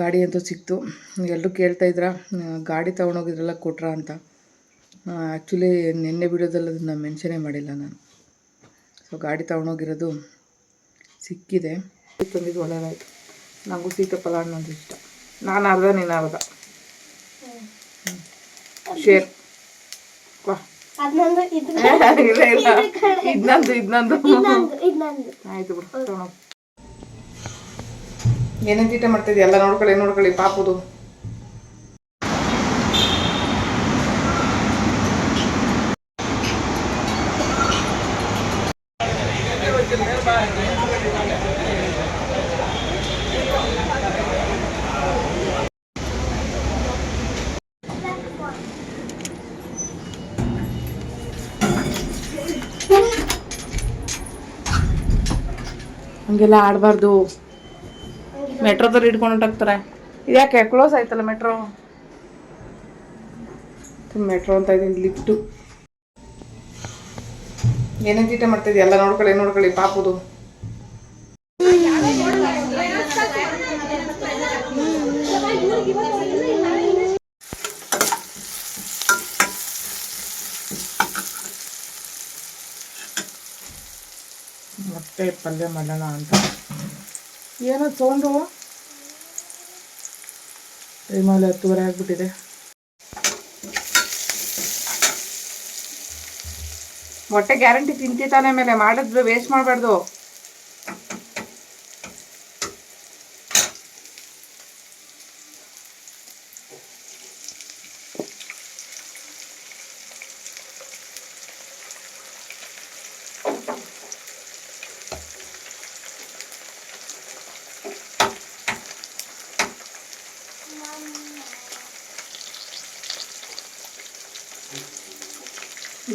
ಗಾಡಿ ಅಂತೂ ಸಿಕ್ತು. ಎಲ್ಲರೂ ಕೇಳ್ತಾಯಿದ್ರ ಗಾಡಿ ತೊಗೊಂಡೋಗಿದ್ರಲ್ಲ ಕೊಟ್ರ ಅಂತ. ಆ್ಯಕ್ಚುಲಿ ನಿನ್ನೆ ವಿಡಿಯೋದಲ್ಲಿ ಅದನ್ನು ಮೆನ್ಷನೇ ಮಾಡಿಲ್ಲ ನಾನು. ಸೊ ಗಾಡಿ ತೊಗೊಂಡೋಗಿರೋದು ಸಿಕ್ಕಿದೆ. ತಂದಿದ್ದು ಒಳ್ಳೆಯದಾಯ್ತು ನನಗೂ ಸೀತಾಫಲ ಹಣ್ಣು ಅಂದ್ರೆ ಇಷ್ಟ. ನಾನು ಅರ್ಧ ನೀನು ಅರ್ಧ ಶೇರ್ ಇಲ್ಲ ಇಲ್ಲ. ಇದ್ನಂದು ಇದ್ನಂದು. ಆಯ್ತು ಬಿಡು ಏನೇನು ತೀಟ ಮಾಡ್ತಿದ್ಯಾ? ಎಲ್ಲ ನೋಡ್ಕೊಳ್ಳಿ ನೋಡ್ಕೊಳ್ಳಿ ಪಾಪುದು. ಹಂಗೆಲ್ಲ ಆಡಬಾರ್ದು. ಮೆಟ್ರೋದಲ್ಲಿ ಹಿಡ್ಕೊಂಡು ಹೊಂಟೋಗ್ತಾರೆ ಇದ್ಯಾಕೆ ಕ್ಲೋಸ್ ಆಯ್ತಲ್ಲ ಮೆಟ್ರೋ ಮೆಟ್ರೋ ಅಂತ ಇದೀನಿ ಲಿಫ್ಟು. ಏನೇನು ತೀಟ ಮಾಡ್ತಿದ್ಯಾ? ಎಲ್ಲ ನೋಡ್ಕೊಳ್ಳಿ ನೋಡ್ಕೊಳ್ಳಿ, ಪಾಪುದು. ಮತ್ತೆ ಪಲ್ಯ ಮಾಡೋಣ ಅಂತ. ಏನೋ ಸೌಂಡು ಟೈಮಲ್ಲಿ ಹತ್ತುವರೆ ಆಗ್ಬಿಟ್ಟಿದೆ. ಮೊಟ್ಟೆ ಗ್ಯಾರಂಟಿ ತಿಂತಿತಾನೆ ಮೇಲೆ ಮಾಡಿದ್ರು ವೇಸ್ಟ್ ಮಾಡಬಾರ್ದು.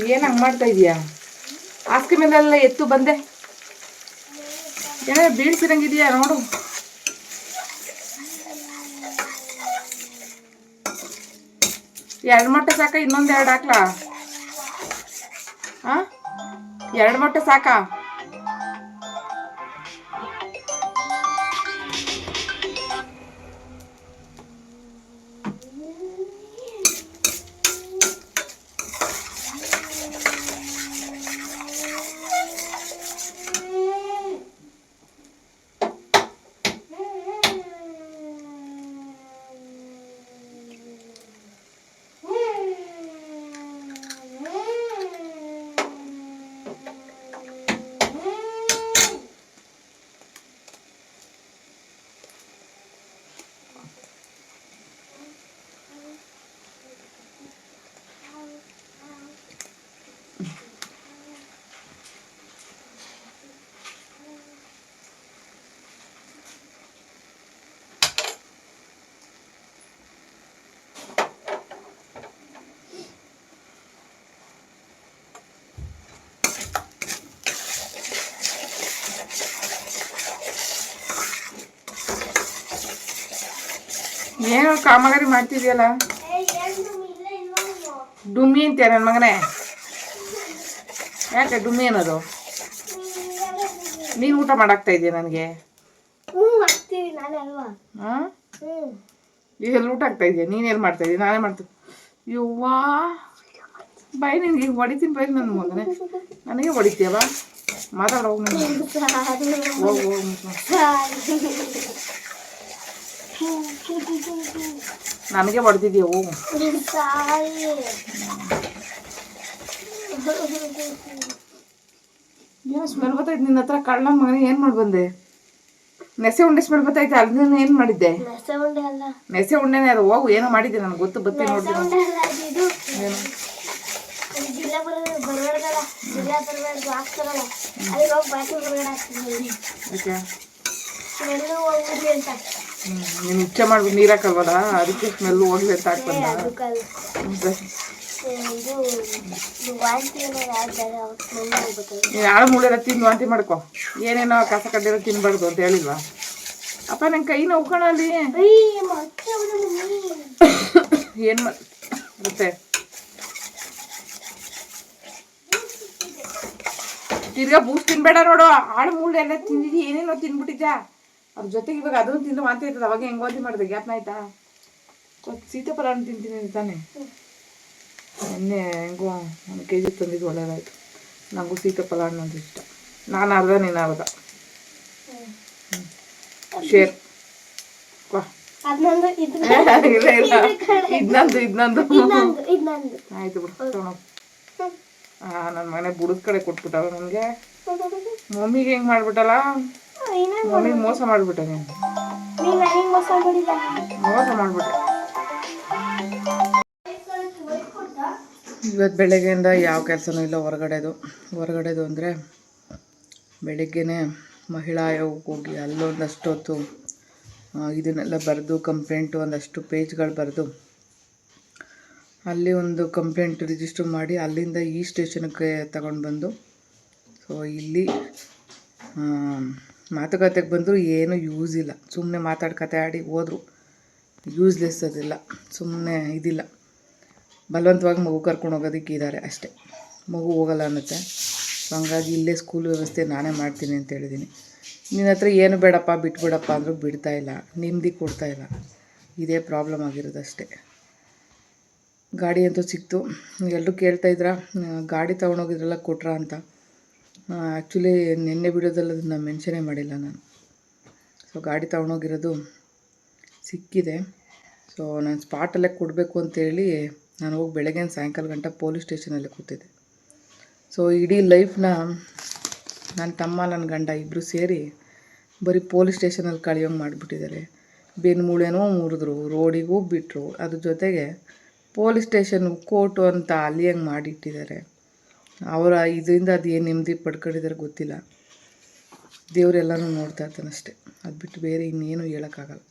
ಏನು ಹಂಗೆ ಮಾಡ್ತಾ ಇದೀಯಾ? ಹಾಸಿಗೆ ಮೇಲೆಲ್ಲ ಎತ್ತು ಬಂದೆ. ಏನಾದ್ರು ಬೀಳ್ಸಿರಂಗಿದೆಯಾ ನೋಡು. ಎರಡು ಮೊಟ್ಟೆ ಸಾಕ, ಇನ್ನೊಂದು ಎರಡು ಹಾಕ್ಲಾ? ಹಾಂ ಎರಡು ಮೊಟ್ಟೆ ಸಾಕಾ? ಏನು ಕಾಮಗಾರಿ ಮಾಡ್ತಿದ್ಯಲ್ಲ? ಡುಮ್ಮಿ ಅಂತೀಯ ನನ್ನ ಮಗನೇ. ಯಾಕೆ ಡುಮ್ಮಿ ಏನದು ನೀನು ಊಟ ಮಾಡಾಕ್ತಾ ಇದೆಯಾ ನನಗೆ? ಹಾಂ? ಈಗೆಲ್ಲ ಊಟ ಆಗ್ತಾ ಇದೆಯಾ? ನೀನೇನು ಎಲ್ಲಿ ಮಾಡ್ತಾ ಇದೀಯ? ನಾನೇ ಮಾಡ್ತೀನಿ. ಯವ್ವಾ ಬೈ ನಿನ್ಗೆ ಈಗ ಹೊಡಿತೀನಿ ಬೈ ನನ್ನ ಮಗನೇ ನನಗೆ ಹೊಡಿತೀಯವ ಮಾತಾಡ ಹೋಗು ನನಗೆ ಹೊಡೆದಿದ್ಯಾ ಹೋಗು ಏನೋ ಸ್ಮೆಲ್ ಬರ್ತೈತೆ ನಿನ್ನ ಹತ್ರ? ಕಳ್ಳ ಮಗನೇ ಏನು ಮಾಡಿ ಬಂದೆ? ನೆಸೆ ಉಂಡೆ ಸ್ಮೆಲ್ ಬರ್ತೈತೆ ಅದನ್ನ ಏನು ಮಾಡಿದ್ದೆ? ಅಲ್ಲ. ನೆಸೆ ಉಂಡೆನೇ ಅದು ಹೋಗು ಏನೋ ಮಾಡಿದ್ದೆ ನನಗೆ ಗೊತ್ತು ಬತ್ತೆ ನೋಡಿ. ಅಲ್ಲ ಅಲ್ಲಿ ನೀನು ಇಚ್ಛೆ ಮಾಡ್ಬಿಟ್ಟು ನೀರು ಹಾಕಲ್ವಲ್ಲ? ಅದಕ್ಕೆ ಸ್ಮೆಲ್ ಹೋಗ್ಲಿ ಅಂತ ಹಾಕ್ಬಂದ ನೀನು ಆಳು ಮೂಳೆಲ್ಲ ತಿಂದು ವಾಂತಿ ಮಾಡ್ಕೊ. ಏನೇನೋ ಕಸ ಕಡ್ಡಿರೋ ತಿನ್ಬಾರ್ದು ಅಂತ ಹೇಳಿಲ್ವಾ? ಅಪ್ಪ ನನ್ನ ಕೈ ನೋವು ಕಣಲ್ಲಿ ಅಯ್ಯ ಮತ್ತೆ ಮಮ್ಮಿ. ಏನು ಮತ್ತೆ? ತಿರ್ಗಾ ಬೂಸ್ ತಿನ್ಬೇಡ ನೋಡು. ಆಳು ಮೂಳೆ ಎಲ್ಲ ತಿಂದಿದ್ದಿ ಏನೇನೋ ತಿನ್ಬಿಟ್ಟಿದ್ದ. ಅದ್ರ ಜೊತೆಗೆ ಇವಾಗ ಅದನ್ನು ತಿಂದು ವಾಂತಿ ಆಯ್ತದ ಅವಾಗ ಹೆಂಗೆ ವಾಂತಿ ಮಾಡಿದೆ? ಜ್ಞಾಪನ ಆಯ್ತಾ? ಸೀತಾಫಲ ಹಣ್ಣು ತಿಂತೀನಿ ತಾನೆ ನಿನ್ನೆ ಹೆಂಗೋ ಒಂದು ಕೆ ಜಿ ತಂದಿದ್ದು ಒಳ್ಳೇದಾಯ್ತು. ನನಗೂ ಸೀತಾಫಲ ಹಣ್ಣು ಅಂದ್ರೆ ಇಷ್ಟ. ನಾನು ಅರ್ಧ ನೀನು ಅರ್ಧ. ಶೇರ್. ಇಲ್ಲ ಇಲ್ಲ. ಇದ್ನಂದು ಇದ್ನಂದು ಆಯ್ತು ಬಿಡು ತಗೊಳೋ ನನ್ನ ಮನೆ ಬುಡದ ಕಡೆ ಕೊಟ್ಬಿಟ್ಟವ ನನಗೆ. ಮಮ್ಮಿಗೆ ಹೆಂಗೆ ಮಾಡ್ಬಿಟ್ಟಲ್ಲ? ಮಮ್ಮಿಗೆ ಮೋಸ ಮಾಡ್ಬಿಟ್ಟೆ ನೀನು. ಮೋಸ ಮಾಡ್ಬಿಟ್ಟೆ. ಇವತ್ತು ಬೆಳಗ್ಗೆಯಿಂದ ಯಾವ ಕೆಲಸನೂ ಇಲ್ಲ ಹೊರಗಡೆದು. ಹೊರಗಡೆದು ಅಂದರೆ ಬೆಳಗ್ಗೆನೇ ಮಹಿಳಾ ಆಯೋಗಕ್ಕೆ ಹೋಗಿ ಅಲ್ಲೊಂದಷ್ಟು ಹೊತ್ತು ಇದನ್ನೆಲ್ಲ ಬರೆದು ಕಂಪ್ಲೇಂಟು, ಒಂದಷ್ಟು ಪೇಜ್ಗಳು ಬರೆದು ಅಲ್ಲಿ ಒಂದು ಕಂಪ್ಲೇಂಟ್ ರಿಜಿಸ್ಟರ್ ಮಾಡಿ ಅಲ್ಲಿಂದ ಈ ಸ್ಟೇಷನ್ಗೆ ತಗೊಂಡು ಬಂದು, ಸೊ ಇಲ್ಲಿ ಮಾತುಕತೆಗೆ ಬಂದರೂ ಏನೂ ಯೂಸ್ ಇಲ್ಲ. ಸುಮ್ಮನೆ ಮಾತಾಡ್ಕತೆ ಆಡಿ ಹೋದರು. ಯೂಸ್ಲೆಸ್ ಅದಿಲ್ಲ. ಸುಮ್ಮನೆ ಇದಿಲ್ಲ. ಬಲವಂತವಾಗಿ ಮಗು ಕರ್ಕೊಂಡು ಹೋಗೋದಕ್ಕೆ ಇದ್ದಾರೆ ಅಷ್ಟೇ. ಮಗು ಹೋಗಲ್ಲ ಅನ್ನತ್ತೆ. ಸೊ ಹಂಗಾಗಿ ಇಲ್ಲೇ ಸ್ಕೂಲ್ ವ್ಯವಸ್ಥೆ ನಾನೇ ಮಾಡ್ತೀನಿ ಅಂತ ಹೇಳಿದ್ದೀನಿ. ನಿನ್ನ ಹತ್ರ ಏನು ಬೇಡಪ್ಪ, ಬಿಟ್ಬಿಡಪ್ಪ ಅಂದರೂ ಬಿಡ್ತಾ ಇಲ್ಲ. ನೆಮ್ಮದಿ ಕೊಡ್ತಾ ಇಲ್ಲ. ಇದೇ ಪ್ರಾಬ್ಲಮ್ ಆಗಿರೋದು ಅಷ್ಟೇ. ಗಾಡಿ ಅಂತೂ ಸಿಕ್ತು. ಎಲ್ಲರೂ ಕೇಳ್ತಾ ಇದ್ರ, ಗಾಡಿ ತೊಗೊಂಡೋಗಿದ್ರಲ್ಲ ಕೊಟ್ರ ಅಂತ. ಆ್ಯಕ್ಚುಲಿ ನಿನ್ನೆ ಬಿಡೋದಲ್ಲ, ಅದನ್ನು ಮೆನ್ಷನೇ ಮಾಡಿಲ್ಲ ನಾನು. ಸೊ ಗಾಡಿ ತೊಗೊಂಡೋಗಿರೋದು ಸಿಕ್ಕಿದೆ. ಸೊ ನಾನು ಸ್ಪಾಟಲ್ಲೇ ಕೊಡಬೇಕು ಅಂತೇಳಿ ನಾನು ಹೋಗಿ ಬೆಳಗ್ಗೆ ಸಾಯಂಕಾಲ ಗಂಟ ಪೊಲೀಸ್ ಸ್ಟೇಷನಲ್ಲಿ ಕೂತಿದ್ದೆ. ಸೊ ಇಡೀ ಲೈಫ್ನ ನನ್ನ ತಮ್ಮ ನನ್ನ ಗಂಡ ಇಬ್ಬರು ಸೇರಿ ಬರೀ ಪೊಲೀಸ್ ಸ್ಟೇಷನಲ್ಲಿ ಕಳಿಯೋಂಗೆ ಮಾಡಿಬಿಟ್ಟಿದ್ದಾರೆ. ಮೂಳೆನೋ ಮುರಿದ್ರು, ರೋಡಿಗೂ ಬಿಟ್ಟರು ಅದ್ರ ಜೊತೆಗೆ ಪೊಲೀಸ್ ಸ್ಟೇಷನ್ ಕೋರ್ಟು ಅಂತ ಅಲ್ಲಿ ಹಂಗೆ ಮಾಡಿಟ್ಟಿದ್ದಾರೆ. ಅವರ ಇದರಿಂದ ಅದು ಏನು ನೆಮ್ಮದಿ ಪಡ್ಕೊಂಡಿದ್ದಾರೆ ಗೊತ್ತಿಲ್ಲ. ದೇವರೆಲ್ಲನೂ ನೋಡ್ತಾ ಇರ್ತಾನಷ್ಟೆ ಅದು ಬಿಟ್ಟು ಬೇರೆ ಇನ್ನೇನು ಹೇಳೋಕ್ಕಾಗಲ್ಲ.